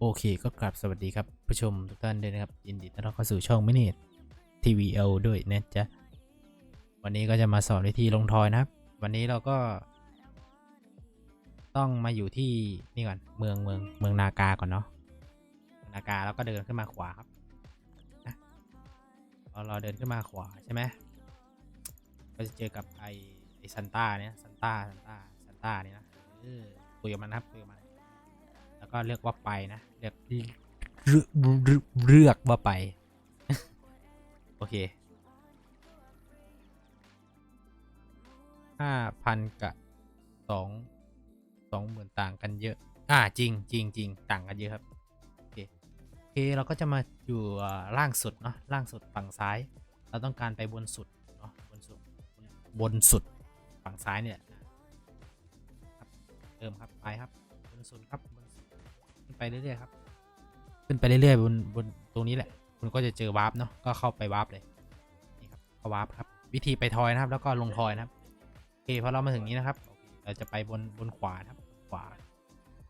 โอเคก็กลับสวัสดีครับ ผู้ชมทุกท่านด้วยนะครับ ยินดีต้อนรับเข้าสู่ช่องมินิทีวีเอลด้วยนะจ๊ะ วันนี้ก็จะมาสอนวิธีลงทอยนะครับ วันนี้เราก็ ต้องมาอยู่ที่นี่ก่อนเมืองเมืองเมืองนากาก่อนเนาะนากาแล้วก็เดินขึ้นมาขวาครับนะพอเราเดินขึ้นมาขวาใช่ไหมก็จะเจอกับไอไอซันต้าเนี่ยซันต้าซันต้าซันต้านี่นะเออคุยกับมันนะครับคุยกับมัน แล้วก็เลือกว่าไปนะเลือกเลือกเลือเลือกว่าไป โอเคห้าพันกับสองสองหมื่นต่างกันเยอะ อ่าจริงจริงจริงต่างกันเยอะครับ โอเคโอเคเราก็จะมาอยู่ล่างสุดเนาะล่างสุดฝั่งซ้าย เราต้องการไปบนสุดเนาะบนสุดบนสุดฝั่งซ้ายเนี่ยเริ่มครับไปครับบนสุดครับบ ไปเรื่อยๆครับ ขึ้นไปเรื่อยๆบนบนตรงนี้แหละ คุณก็จะเจอวาร์ปเนาะ ก็เข้าไปวาร์ปเลย นี่ครับเข้าวาร์ปครับ วิธีไปทอยนะครับ แล้วก็ลงทอยนะครับ โอเคพอเรามาถึงนี้นะครับ เราจะไปบนบนขวานะครับ ขวา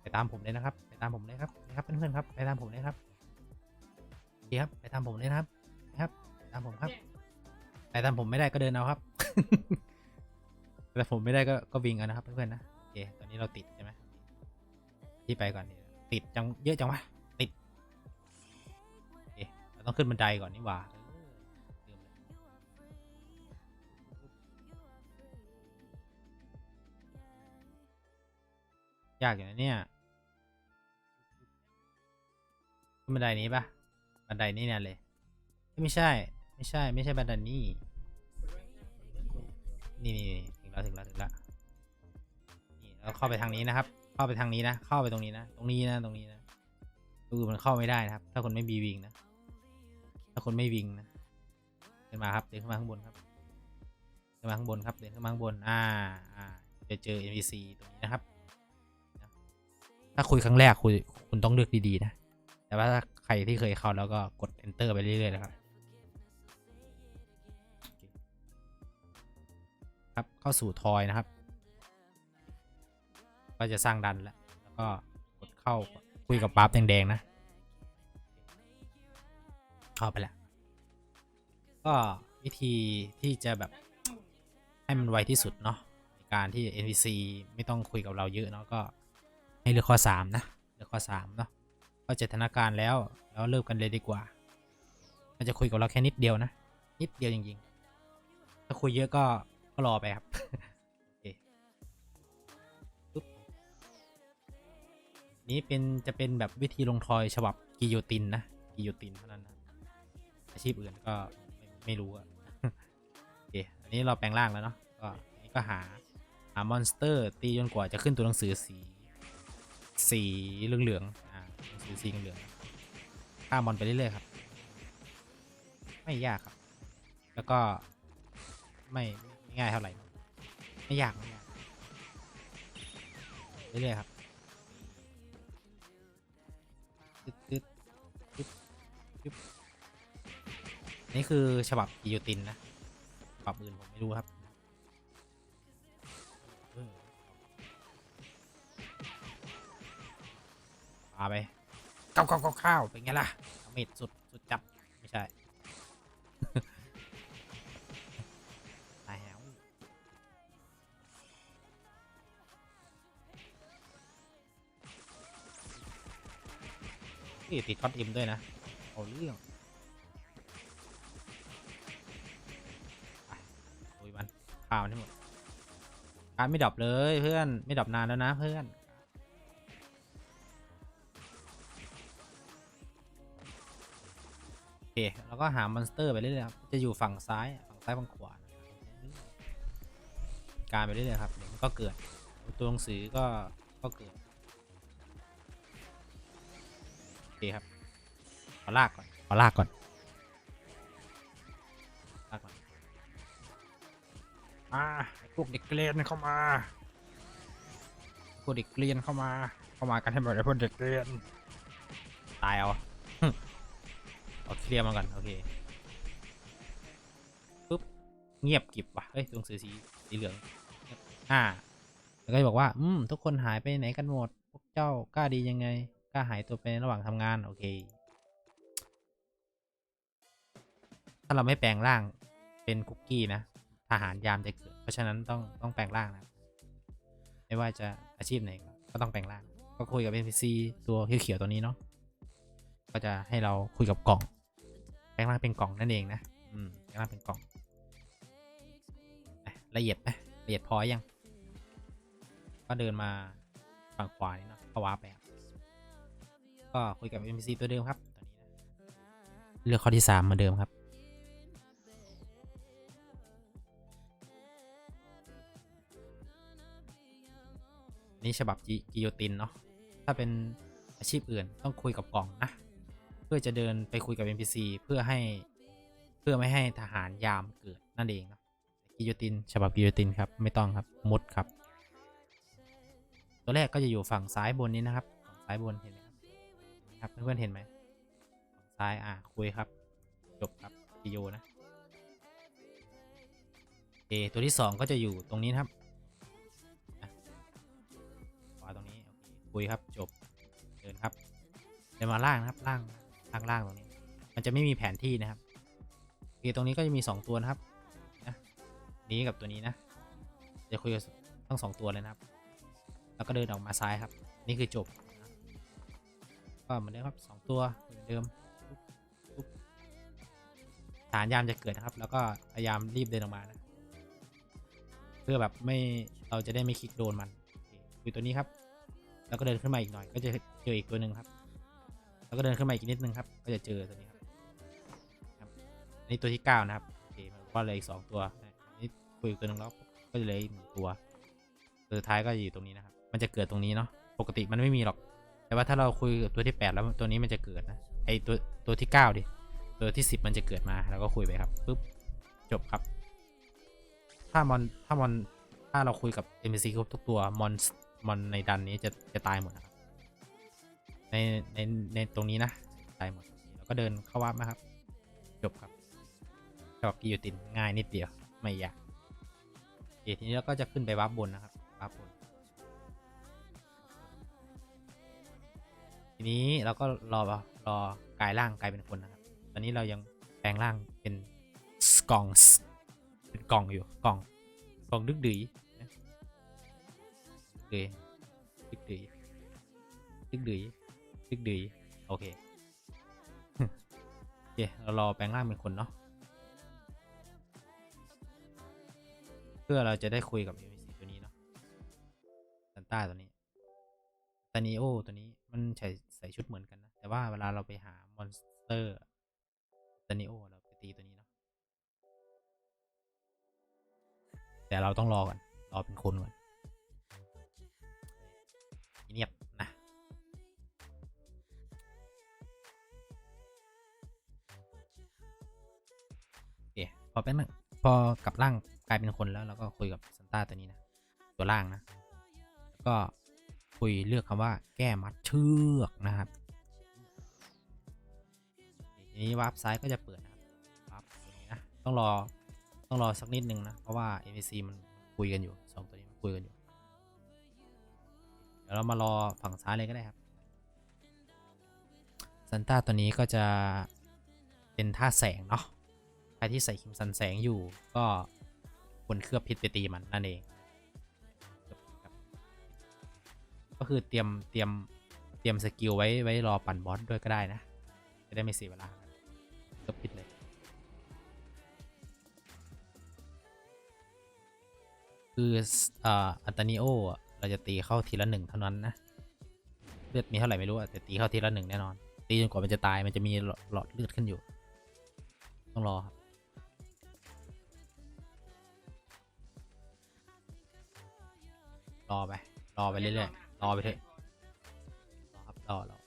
ไปตามผมเลยนะครับ ไปตามผมเลยครับนะครับเพื่อนๆครับ ไปตามผมเลยครับโอเคครับ ไปตามผมเลยนะครับครับ ตามผมครับ ไปตามผมไม่ได้ก็เดินเอาครับ แต่ผมไม่ได้ก็ก็วิ่งเอานะครับเพื่อนๆนะ โอเค ตอนนี้เราติดใช่ไหมที่ไปก่อนนี่ ติดจังเยอะจังวะติดโอเคเราต้องขึ้นบันไดก่อนนี่หว่าเอยากอยู่นะเนี่ยขึ้นบันไดนี้ปะบันไดนี้เนี่ยเลยไม่ใช่ ไม่ใช่ไม่ใช่บันไดนี้นี่นี่นี่ถึงแล้วถึงแล้วถึงแล้วนี่เราเข้าไปทางนี้นะครับ เข้าไปทางนี้นะ เข้าไปตรงนี้นะ ตรงนี้นะ ตรงนี้นะดูมันเข้าไม่ได้นะครับ ถ้าคนไม่บีวิงนะ ถ้าคนไม่วิงนะเดินมาครับ เดินขึ้นมาข้างบนครับ เดินมาข้างบนครับ เดินขึ้นมาข้างบน อ่า อ่า จะเจอ NPC ตรงนี้นะครับ ถ้าคุยครั้งแรกคุยคุณต้องเลือกดีๆนะ แต่ว่าถ้าใครที่เคยเข้าแล้วก็กด enter ไปเรื่อยๆนะครับ ครับ เข้าสู่ทอยนะครับ ก็จะสร้างดันแล้วแล้วก็กดเข้าคุยกับปั๊บแดงๆนะเข้าไปแล้วก็วิธีที่จะแบบให้มันไวที่สุดเนาะในการที่ NPC ไม่ต้องคุยกับเราเยอะเนาะก็ให้เลือกข้อ 3 นะเลือกข้อ 3 เนาะก็เจตนาการแล้ว แล้วเริ่มกันเลยดีกว่า มันจะคุยกับเราแค่นิดเดียวนะ นิดเดียวจริงๆ ถ้าคุยเยอะก็ก็รอไปครับ นี้เป็นจะเป็นแบบวิธีลงทอยฉบับกิโยตินนะกิโยตินเท่านั้นนะอาชีพอื่นก็ไม่ไม่รู้อะโอเคอันนี้เราแปลงร่างแล้วเนาะก็นนี้ก็หาหามอนสเตอร์ตีจนกว่าจะขึ้นตัวหนังสือสี สีเหลืองๆอ่าหนังสือสีเหลืองฆ่ามอนไปเรื่อยๆครับ ไม่ยากครับ แล้วก็ไม่ไม่ง่ายเท่าไหร่ ไม่ยากไม่ยากเรื่อยๆครับ นี่คือฉบับกิโยตินนะฉบับอื่นผมไม่รู้ครับปาไปก้าวก้าวก้าวข้าวเป็นไงล่ะม็ดสุด สุด จับ ไม่ใช่ตายแล้วนี่ติดท็อตอ็มด้วยนะ เอาเรื่องโอ้ยมันข่าวมันให้หมดการไม่ดับเลยเพื่อนไม่ดับนานแล้วนะเพื่อนโอเคแล้วก็หามอนสเตอร์ไปเรื่อยๆครับจะอยู่ฝั่งซ้ายฝั่งซ้ายฝั่งขวาการไปเรื่อยๆครับเดี๋ยวมันก็เกิดตัวหนังสือก็ก็เกิดโอเคครับ ขอลากก่อนขอลากก่อนลากก่อนอ่าไอ้พวกเด็กเกรียนเข้ามาพวกเด็กเกรียนเข้ามาเข้ามากันให้หมดเลยพวกเด็กเกรียนตายเอาเอาเคลียร์มาก่อนโอเคปุ๊บเงียบกริบว่ะเฮ้ยตัวหนังสือสีสีเหลืองอ่าแล้วก็จะบอกว่า อืม ทุกคนหายไปไหนกันหมด พวกเจ้ากล้าดียังไงกก็หายตัวไปในระหว่างทำงาน โอเค ถ้าเราไม่แปลงร่างเป็นคุกกี้นะทหารยามจะเกิด เพราะฉะนั้นต้องต้องแปลงร่างนะ ไม่ว่าจะอาชีพไหนก็ต้องแปลงร่าง ก็คุยกับ NPC ตัวเขียวๆตัวนี้เนาะ ก็จะให้เราคุยกับกล่อง แปลงร่างเป็นกล่องนั่นเองนะ อืม แปลงร่างเป็นกล่อง ละเอียดไหมละเอียดพอยัง ก็เดินมาฝั่งขวานี่เนาะก็ว้าร์ปไปก็คุยกับ NPC ตัวเดิมครับตัวนี้นะ เลือกข้อที่สามเหมือนเดิมครับ นี่ฉบับกิโยตินเนาะถ้าเป็นอาชีพอื่นต้องคุยกับกล่องนะ เพื่อจะเดินไปคุยกับ NPC เพื่อให้เพื่อไม่ให้ทหารยามเกิดนั่นเองเนาะกิโยตินฉบับกิโยตินครับไม่ต้องครับมุดครับ ตัวแรกก็จะอยู่ฝั่งซ้ายบนนี้นะครับฝั่งซ้ายบนเห็นไหมครับเพื่อนๆเห็นไหมฝั่งซ้ายอะคุยครับจบครับกิโยนะโอตัวที่สองก็จะอยู่ตรงนี้นะครับ คุยครับจบเดินครับเดินมาล่างนะครับล่างล่างล่างตรงนี้ มันจะไม่มีแผนที่นะครับโอเคตรงนี้ก็จะมี 2 ตัวนะครับนะนี้กับตัวนี้นะ จะคุยกับทั้งสองตัวเลยนะครับ แล้วก็เดินออกมาซ้ายครับ นี่คือจบนะก็เหมือนเดิมครับสองตัวเหมือนเดิมฐานยามจะเกิดนะครับ แล้วก็พยายามรีบเดินออกมานะเพื่อแบบไม่เราจะได้ไม่คลิกโดนมันคือตัวนี้ครับ แล้วก็เดินขึ้นมาอีกหน่อยก็จะเจออีกตัวหนึ่งครับ แล้วก็เดินขึ้นมาอีกนิดนึงครับ ก็จะเจอตัวนี้ครับครับอันนี้ตัวที่เก้านะครับโอเคมันก็เหลยอีกสองตัวอันนี้คุยอีกตัวหนึ่งแล้วก็จะเหลยอีกหนึ่งตัวตัวสุดท้ายก็อยู่ตรงนี้นะครับ มันจะเกิดตรงนี้เนาะปกติมันไม่มีหรอก แต่ว่าถ้าเราคุยกับตัวที่แปดแล้วตัวนี้มันจะเกิดนะไอตัวตัวที่เก้าดิตัวที่สิบมันจะเกิดมาแล้วก็คุยไปครับปุ๊บจบครับ ถ้ามอนถ้ามอนถ้าเราคุยกับ NPC ครบทุกตัวมอน มอนในดันนี้จะจะตายหมดนะครับในในในตรงนี้นะตายหมดแล้วก็เดินเข้าวับนะครับ จบครับจบกิโยตินง่ายนิดเดียวไม่ยากโอเคทีนี้เราก็จะขึ้นไปวับบนนะครับวับบน ทีนี้เราก็รอรอกลายร่างกลายเป็นคนนะครับ ตอนนี้เรายังแปลงร่างเป็นกล่องเป็นกล่องอยู่กล่องกล่องดึกดื ยดืยดึกดืยดึกดืยดึกดืยโอเคโอเคเรารอแปลงร่างเป็นคนเนาะเพื่อเราจะได้คุยกับ NPC ตัวนี้เนาะซันต้าตัวนี้ตานิโอตัวนี้มันใส่ใส่ชุดเหมือนกันนะ แต่ว่าเวลาเราไปหามอนสเตอร์ตานิโอเราไปตีตัวนี้เนาะแต่เราต้องรอก่อนรอเป็นคนก่อน อเคพอเป็นงพอกลับร่างกลายเป็นคนแล้วเราก็คุยกับซันต้าตัวนี้นะ ตัวล่างนะ แล้วก็คุยเลือกคำว่า แก้มัดเชือกนะครับทีนี้วาร์ปซ้ายก็จะเปิดนะครับวาร์ปตัวนี้นะต้องรอต้องรอสักนิดนึงนะ เพราะว่า NPC มันคุยกันอยู่สองตัวนี้มันคุยกันอยู่ เดี๋ยวเรามารอฝั่งซ้ายเลยก็ได้ครับซันต้าตัวนี้ก็จะเป็นท่าแสงเนาะ ใครที่ใส่คิมซันแสงอยู่ก็ควรเคลือบพิษไปตีมันนั่นเองก็คือเตรียมเตรียมเตรียมสกิลไว้ไว้รอปั่นบอสด้วยก็ได้นะ จะได้ไม่เสียเวลาเคลือบพิษเลยคืออัตานิโอเราจะตีเข้าทีละหนึ่งเท่านั้นนะเลือดมีเท่าไหร่ไม่รู้แต่ตีเข้าทีละหนึ่งแน่นอน ตีจนกว่ามันจะตายมันจะมีหลอดเลือดขึ้นอยู่ ต้องรอครับ รอไป รอไปเรื่อยๆ รอไปเถอะ รอครับรอรอ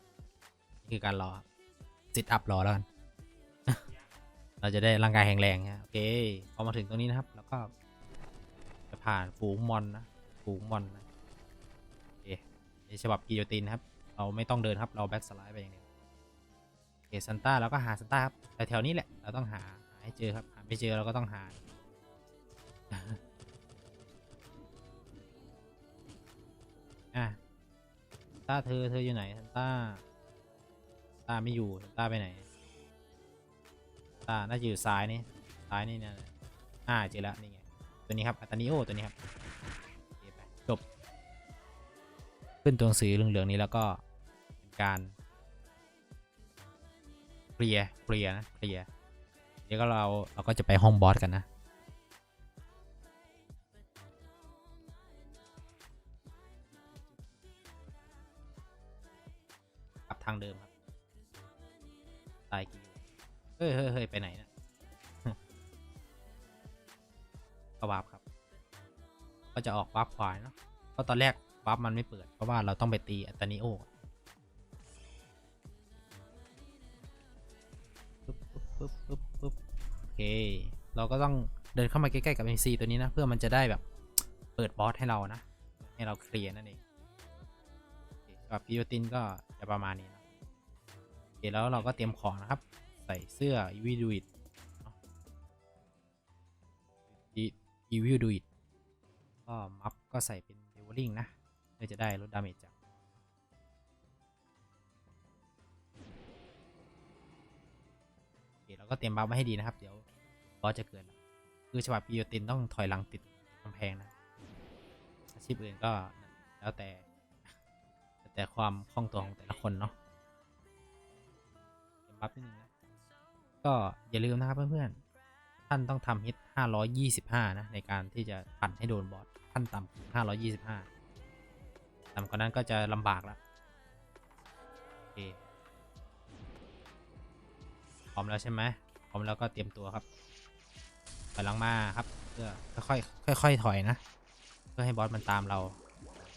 นี่คือการรอครับซิทอัพรอแล้วกัน เราจะได้ร่างกายแข็งแรงนะโอเค พอมาถึงตรงนี้นะครับ แล้วก็ จะผ่านฝูงมอนนะ ฝูงมอนนะโอเคในฉบับกิโยตินครับ เราไม่ต้องเดินครับ เราแบ็กสไลด์ไปอย่างเดียวโอเคซันต้าเราก็หาซันต้าครับแต่แถวนี้แหละ เราต้องหาหาให้เจอครับ หาไม่เจอเราก็ต้องหา อะตาเธอเธออยู่ไหนซันต้าตาไม่อยู่ตาไปไหนตาน่าจะอยู่ซ้ายนี่ซ้ายนี่เนี่ยอ่าเจอแล้วนี่ไงตัวนี้ครับอัตานิโอตัวนี้ครับจบขึ้นตัวหนังสือเหลืองๆนี้แล้วก็เป็นการเคลียร์เคลียร์นะเคลียร์เดี๋ยวก็เราเราก็จะไปห้องบอสกันนะางเดิมครับตายกี่เฮ้ยเฮ้ยเฮ้ยไปไหนนะก็วาร์ปครับ ก็จะออกวาร์ปควายเนาะเพราะตอนแรกวาร์ปมันไม่เปิด เพราะว่าเราต้องไปตีอัตานิโอปึ๊บปึ๊บปึ๊บปึ๊บปึ๊บโอเค เราก็ต้องเดินเข้ามาใกล้ๆกับ NC ตัวนี้นะ เพื่อมันจะได้แบบเปิดบอสให้เรานะ ให้เราเคลียร์นั่นเองสำหรับพิโยตินก็จะประมาณนี้นะ เคแล้วเราก็เตรียมของนะครับ ใส่เสื้อ Evil Do It อีวิ Do It ก็มัฟก็ใส่เป็นเดว l ลิงนะเพื่อจะได้ลดดาเมจจากโอเคเราก็เตรียมบัฟไว้ให้ดีนะครับ เดี๋ยวบอสจะเกิดคือฉบับพิโยตินต้องถอยหลังติดกำแพงนะอาชีพอื่นก็แล้วแต่แต่ความคล่องตัวของแต่ละคนเนาะ เตรียมบัฟนิดนึงนะก็อย่าลืมนะครับเพื่อนๆ ท่านต้องทำฮิต 525 นะ ในการที่จะปั่นให้โดนบอสขั้นต่ำคือ525 ต่ำกว่านั้นก็จะลำบากแล้วโอเคพร้อมแล้วใช่ไหมพร้อมแล้วก็เตรียมตัวครับถอยหลังมาครับ เพื่อค่อยๆค่อยๆถอยนะ เพื่อให้บอสมันตามเรา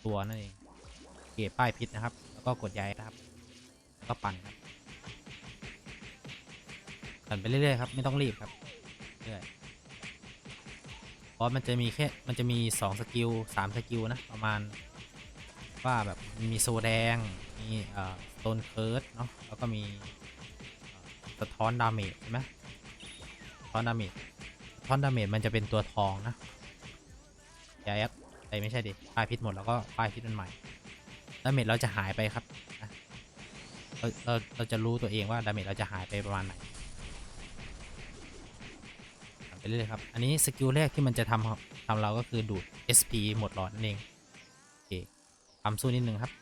ตัวนั่นเองเก็บป้ายพิษนะครับ แล้วก็กดย้ายนะครับแล้วก็ปั่นครับ ปั่นไปเรื่อยๆครับไม่ต้องรีบครับเรื่อยเพราะมันจะมีแค่มันจะมี2สกิล3สกิลนะประมาณว่าแบบมีโซแดงมีเอ่อโตนเคิร์ดเนาะแล้วก็มีสะท้อนดาเมจใช่ไหมสะท้อนดาเมจสะท้อนดาเมจมันจะเป็นตัวทองนะอย่าแอดไอไม่ใช่ดิป้ายพิษหมดแล้วก็ป้ายพิษมันใหม่ดาเมจเราจะหายไปครับเราเราเราจะรู้ตัวเองว่าดาเมจเราจะหายไปประมาณไหน ไปเรื่อยครับ อันนี้สกิลแรกที่มันจะทำทำเราก็คือดูด SP หมดหลอดนั่นเองโอเคความสู้นิดนึงครับ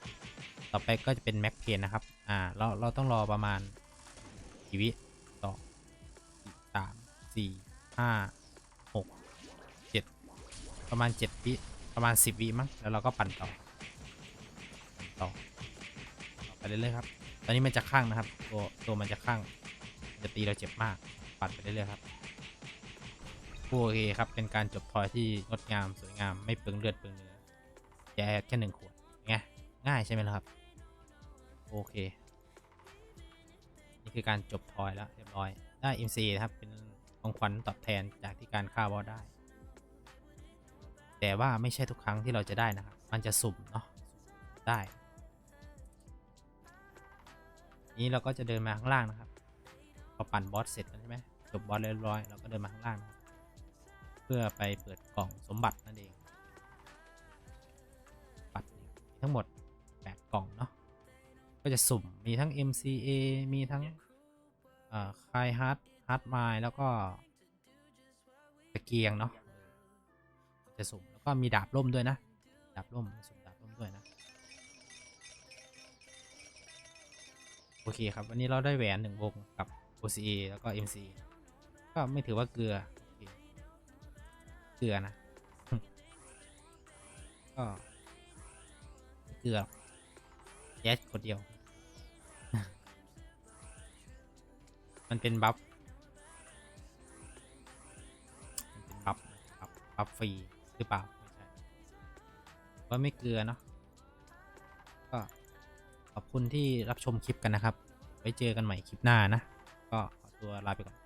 ต่อไปก็จะเป็นแม็กเพนนะครับ อ่า เราเราต้องรอประมาณกี่วิสองสามสี่ห้าหกเจ็ดประมาณเจ็ดวิประมาณสิบวิมั้งแล้วเราก็ปั่นต่อต่อตอไปเรื่อยๆครับ ตอนนี้มันจะข้างนะครับ ตัวตัวมันจะข้างจะตีเราเจ็บมาก ปั่นไปเรื่อยๆครับ โอเคครับ เป็นการจบทอยที่งดงามสวยงามไม่เปลืองเลือดเปลืองเนื้อแค่แค่หนึ่งขวดไงง่ายใช่ไหมล่ะครับ โอเค นี่คือการจบทอยแล้วเรียบร้อย ได้ MC นะครับ เป็นของขวัญตอบแทนจากที่การฆ่าบอสได้ แต่ว่าไม่ใช่ทุกครั้งที่เราจะได้นะครับ มันจะสุ่มเนาะได้ นี้เราก็จะเดินมาข้างล่างนะครับพอปั่นบอสเสร็จแล้วใช่ไหมจบบอสเรียบร้อยเราก็เดินมาข้างล่าง พื่อไปเปิดกล่องสมบัตินั่นเองบัตรทั้งหมด 8 กล่องเนาะก็จะสุ่มมีทั้ง MCA มีทั้งคายฮาร์ดฮาร์ดไมล์แล้วก็ตะเกียงเนาะจะสุ่มแล้วก็มีดาบล่มด้วยนะ ดาบล่มสุ่มดาบล่มด้วยนะ โอเคครับ วันนี้เราได้แหวนหนึ่งวงกับ OCA แล้วก็ MC ก็ไม่ถือว่าเกลือ เคเกลือนะก็ไม่เกลือหรอกแยสคนเดียว มันเป็นบัฟมันเป็นบัฟบัฟบัฟฟรีหรือเปล่าไม่ใช่ว่าไม่เกลือเนาะก็ขอบคุณที่รับชมคลิปกันนะครับ ไว้เจอกันใหม่คลิปหน้านะ ก็ขอตัวลาไปก่อน